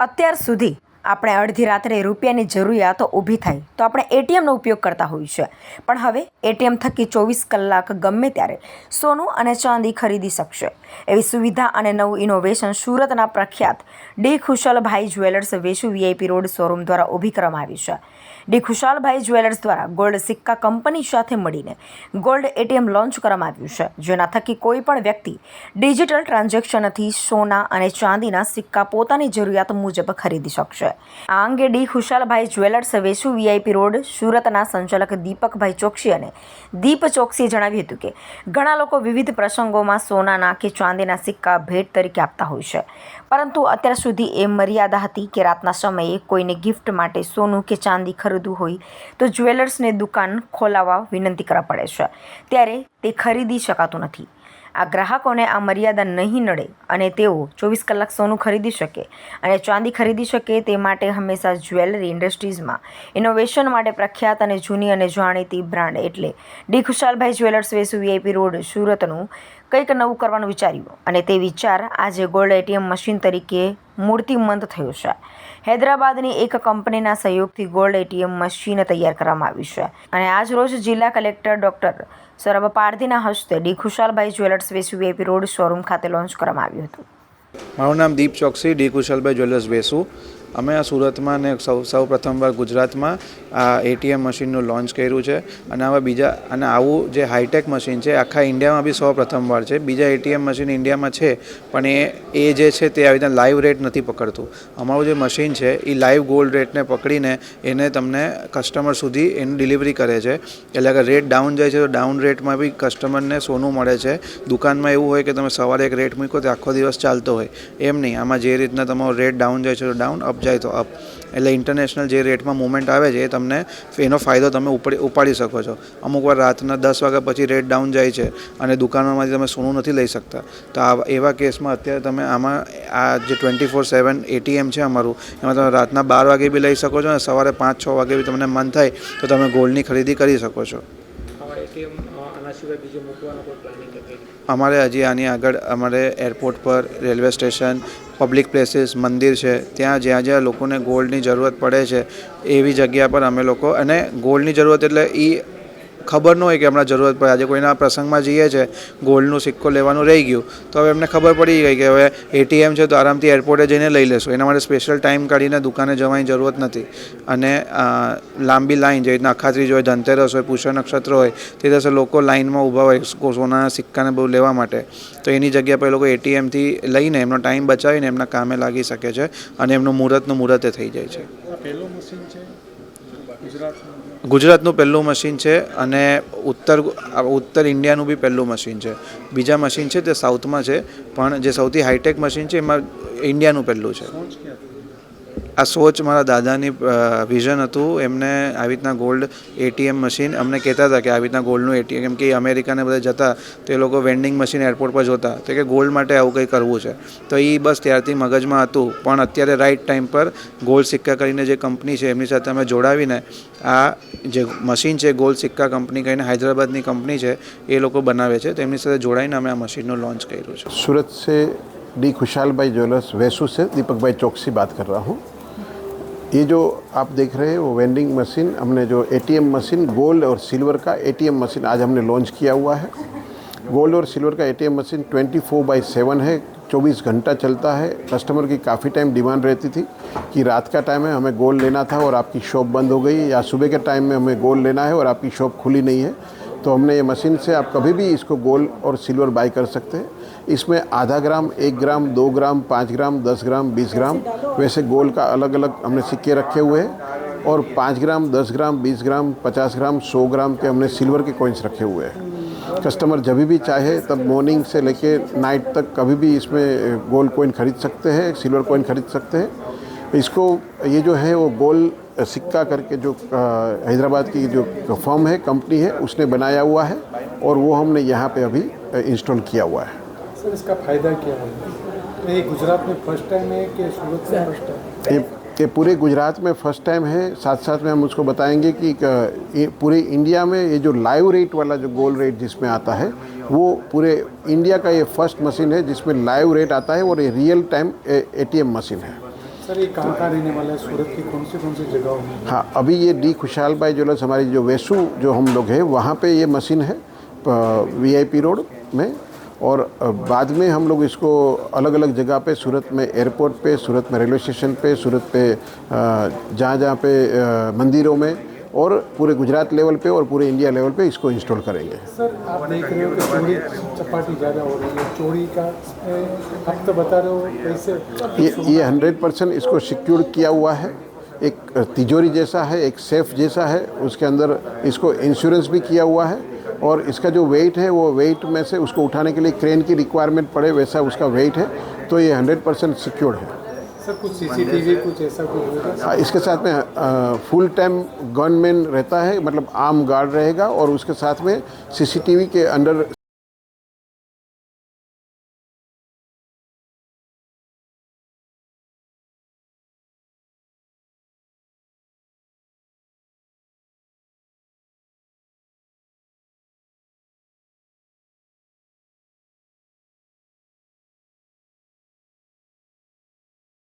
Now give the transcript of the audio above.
અત્યાર સુધી આપણે અડધી રાત્રે રૂપિયાની જરૂરિયાતો ઊભી થાય તો આપણે એટીએમનો ઉપયોગ કરતા હોઈએ છીએ. પણ હવે એટીએમ થકી ચોવીસ કલાક ગમે ત્યારે સોનું અને ચાંદી ખરીદી શકશે. એવી સુવિધા અને નવું ઇનોવેશન સુરતના પ્રખ્યાત D Khushalbhai jewellers Vesu VIP road showroom દ્વારા ઊભી કરવામાં આવી છે. ડી ખુશાલભાઈ જ્વેલર્સ દ્વારા ગોલ્ડ સિક્કા કંપની સાથે મળીને ગોલ્ડ એટીએમ લોન્ચ કરવામાં આવ્યું છે. જેના થકી કોઈ પણ વ્યક્તિ ડિજિટલ ટ્રાન્ઝેક્શનથી સોના અને ચાંદીના સિક્કા પોતાની જરૂરિયાત મુજબ ખરીદી શકશે. આ અંગે D Khushalbhai jewellers Vesu VIP road સુરતના સંચાલક દીપકભાઈ ચોકસી અને દીપ ચોકસીએ જણાવ્યું હતું કે ઘણા લોકો વિવિધ પ્રસંગોમાં સોનાના કે ચાંદીના સિક્કા ભેટ તરીકે આપતા હોય છે. પરંતુ અત્યાર સુધી એ મર્યાદા હતી કે રાતના સમયે કોઈને ગિફ્ટ માટે સોનું કે ચાંદી ખરીદવું હોય તો જ્વેલર્સને દુકાન ખોલાવવા વિનંતી કરવા પડે છે. ત્યારે તે ખરીદી શકાતું નથી. આ ગ્રાહકોને આ મર્યાદા નહીં નડે અને તેઓ ચોવીસ કલાક સોનું ખરીદી શકે અને ચાંદી ખરીદી શકે તે માટે હંમેશા જ્વેલરી ઇન્ડસ્ટ્રીઝમાં ઇનોવેશન માટે પ્રખ્યાત અને જૂની અને જાણીતી બ્રાન્ડ એટલે D Khushalbhai jewellers Vesu VIP road સુરતનું કંઈક નવું કરવાનું વિચાર્યું અને તે વિચાર આજે ગોલ્ડ એટીએમ મશીન તરીકે મૂર્તિમંત થયો છે. હૈદરાબાદની એક કંપનીના સહયોગથી ગોલ્ડ એટીએમ મશીન તૈયાર કરવામાં આવ્યું છે અને આજ રોજ જિલ્લા કલેક્ટર ડૉક્ટર સૌરભ પારધીના હસ્તે D Khushalbhai jewellers Vesu VIP road showroom ખાતે લોન્ચ કરવામાં આવ્યું હતું. મારું નામ દીપ ચોકસી, ડી કુશલભાઈ જ્વેલર્સ વેસુ. અમે આ સુરતમાં ને સૌ સૌ પ્રથમવાર ગુજરાતમાં આ એટીએમ મશીનનું લોન્ચ કર્યું છે. અને આવા બીજા, અને આવું જે હાઈટેક મશીન છે, આખા ઇન્ડિયામાં બી સૌ પ્રથમવાર છે. બીજા એટીએમ મશીન ઇન્ડિયામાં છે, પણ એ એ જે છે તે આવી રીતના લાઈવ રેટ નથી પકડતું. અમારું જે મશીન છે, એ લાઈવ ગોલ્ડ રેટને પકડીને એને તમને કસ્ટમર સુધી એની ડિલિવરી કરે છે. એટલે કે રેટ ડાઉન જાય છે, તો ડાઉન રેટમાં બી કસ્ટમરને સોનું મળે છે. દુકાનમાં એવું હોય કે તમે સવારે એક રેટ મૂકો તો આખો દિવસ ચાલતો હોય. એમ નહીં. આમાં જે રીતના તમારો રેટ ડાઉન જાય છે, તો ડાઉન અપ જાય તો અપ એટલે ઇન્ટરનેશનલ જે રેટમાં મુવમેન્ટ આવે છે એ તમને એનો ફાયદો તમે ઉપાડી શકો છો. અમુક વાર રાતના દસ વાગ્યા પછી રેટ ડાઉન જાય છે અને દુકાનોમાંથી તમે સોનું નથી લઈ શકતા. તો આ એવા કેસમાં અત્યારે તમે આમાં, આ જે ટ્વેન્ટી ફોર સેવન એટીએમ છે અમારું, એમાં તમે રાતના બાર વાગે બી લઈ શકો છો અને સવારે પાંચ, છ વાગે બી તમને મન થાય તો તમે ગોલ્ડની ખરીદી કરી શકો છો. એટીએમ આના સિવાય બીજું મૂકવાનો કોઈ પ્લાનિંગ કંઈ? અમારે હજી આની આગળ અમારે એરપોર્ટ પર રેલવે સ્ટેશન પબ્લિક પ્લેસીસ મંદિર છે. ત્યાં જ્યાં જ્યાં લોકોને ગોલ્ડની જરૂરત પડે છે, એવી જગ્યા પર અમે લોકો, અને ગોલ્ડની જરૂરત એટલે એ ખબર ન હોય કે હમણાં જરૂરત પડે. આજે કોઈના પ્રસંગમાં જઈએ છે, ગોલ્ડનું સિક્કો લેવાનું રહી ગયું, તો હવે એમને ખબર પડી ગઈ કે હવે એટીએમ છે તો આરામથી એરપોર્ટે જઈને લઈ લેશું. એના માટે સ્પેશિયલ ટાઈમ કાઢીને દુકાને જવાની જરૂરત નથી. અને લાંબી લાઈન જે રીતના અખાત્રીજ હોય, ધનતેરસ હોય, પુષ્ય નક્ષત્ર હોય, તે દિવસે લોકો લાઇનમાં ઊભા હોય સોનાના સિક્કાને બહુ લેવા માટે. તો એની જગ્યા પર એ લોકો એટીએમથી લઈને એમનો ટાઈમ બચાવીને એમના કામે લાગી શકે છે અને એમનું મુહૂર્તનું મુહૂર્તે થઈ જાય છે. આ પહેલું મશીન છે? ગુજરાતનું પહેલું મશીન છે અને ઉત્તર ઉત્તર ઇન્ડિયાનું બી પહેલું મશીન છે. બીજા મશીન છે તે સાઉથમાં છે, પણ જે સૌથી હાઈટેક મશીન છે એમાં ઇન્ડિયાનું પહેલું છે. આ સોચ મારા દાદાની વિઝન હતું એમને આવી રીતના ગોલ્ડ એટીએમ મશીન અમને કહેતા હતા કે આવી રીતના ગોલ્ડનું એટીએમ કેમ કે એ અમેરિકાને બધા જતા તો એ લોકો વેન્ડિંગ મશીન એરપોર્ટ પર જોતા તો કે ગોલ્ડ માટે આવું કંઈ કરવું છે તો એ બસ ત્યારથી મગજમાં હતું પણ અત્યારે રાઈટ ટાઈમ પર ગોલ્ડ સિક્કા કરીને જે કંપની છે એમની સાથે અમે જોડાવીને આ જે મશીન છે ગોલ્ડ સિક્કા કંપની કરીને હૈદરાબાદની કંપની છે એ લોકો બનાવે છે તો એમની સાથે જોડાઈને અમે આ મશીનનું લોન્ચ કર્યું છે सूरत से डी खुशहाल भाई ज्वेलर्स वैसू से दीपक भाई चौकसी बात कर रहा हूँ ये जो आप देख रहे हैं, वो वेंडिंग मशीन हमने जो एटीएम मशीन गोल्ड और सिल्वर का एटीएम मशीन आज हमने लॉन्च किया हुआ है। गोल्ड और सिल्वर का ATM machine 24 four by seven है 24 घंटा चलता है। कस्टमर की काफ़ी टाइम डिमांड रहती थी कि रात का टाइम है, हमें गोल्ड लेना था और आपकी शॉप बंद हो गई या सुबह के टाइम में हमें गोल्ड लेना है और आपकी शॉप खुली नहीं है। तो हमने ये मशीन से आप कभी भी इसको गोल्ड और सिल्वर बाई कर सकते हैं। इसमें आधा ग्राम, एक ग्राम, दो ग्राम, पाँच ग्राम, दस ग्राम, बीस ग्राम, वैसे गोल्ड का अलग अलग हमने सिक्के रखे हुए हैं और पाँच ग्राम, दस ग्राम, बीस ग्राम, पचास ग्राम, सौ ग्राम के हमने सिल्वर के कॉइन्स रखे हुए हैं। कस्टमर जब भी चाहे तब मॉर्निंग से लेके नाइट तक कभी भी इसमें गोल्ड कॉइन खरीद सकते हैं सिल्वर कॉइन खरीद सकते हैं। इसको ये जो है वो गोल्ड सिक्का करके जो हैदराबाद की जो फर्म है कंपनी है उसने बनाया हुआ है और वो हमने यहाँ पे अभी इंस्टॉल किया हुआ है। सर इसका फ़ायदा क्या है? ये गुजरात में फ़र्स्ट टाइम है कि सूरत में फ़र्स्ट टाइम ये ये पूरे गुजरात में फ़र्स्ट टाइम है। साथ साथ में हम उसको बताएँगे कि पूरे इंडिया में ये जो लाइव रेट वाला जो गोल्ड रेट जिसमें आता है वो पूरे इंडिया का ये फ़र्स्ट मशीन है जिसमें लाइव रेट आता है और ये रियल टाइम एटीएम मशीन है। सर, ये कहाँ कहाँ रहने वाला है? सूरत की कौन सी कौन सी जगह हाँ? अभी ये डी खुशहाल भाई ज्वेलर्स हमारी जो वैसू जो हम लोग हैं, वहाँ पे ये मशीन है वीआईपी रोड में, और बाद में हम लोग इसको अलग अलग जगह पे, सूरत में एयरपोर्ट पे, सूरत में रेलवे स्टेशन पे, सूरत पे जहाँ जहाँ पे मंदिरों में और पूरे गुजरात लेवल पे और पूरे इंडिया लेवल पे इसको इंस्टॉल करेंगे। सर आप देख रहे हो कि चोरी चपाटी ज़्यादा हो रही है। चोरी का आप तो बता रहे हो कैसे ये ये हंड्रेड परसेंट इसको सिक्योर किया हुआ है। एक तिजोरी जैसा है एक सेफ़ जैसा है उसके अंदर इसको इंश्योरेंस भी किया हुआ है। और इसका जो वेट है वो वेट में से उसको उठाने के लिए क्रेन की रिक्वायरमेंट पड़े वैसा उसका वेट है। तो ये हंड्रेड परसेंट सिक्योर्ड है। सर कुछ सीसीटीवी कुछ ऐसा कुछ होगा हाँ, इसके साथ में फुल टाइम गनमैन रहता है मतलब आर्म गार्ड रहेगा और उसके साथ में सीसीटीवी के अंडर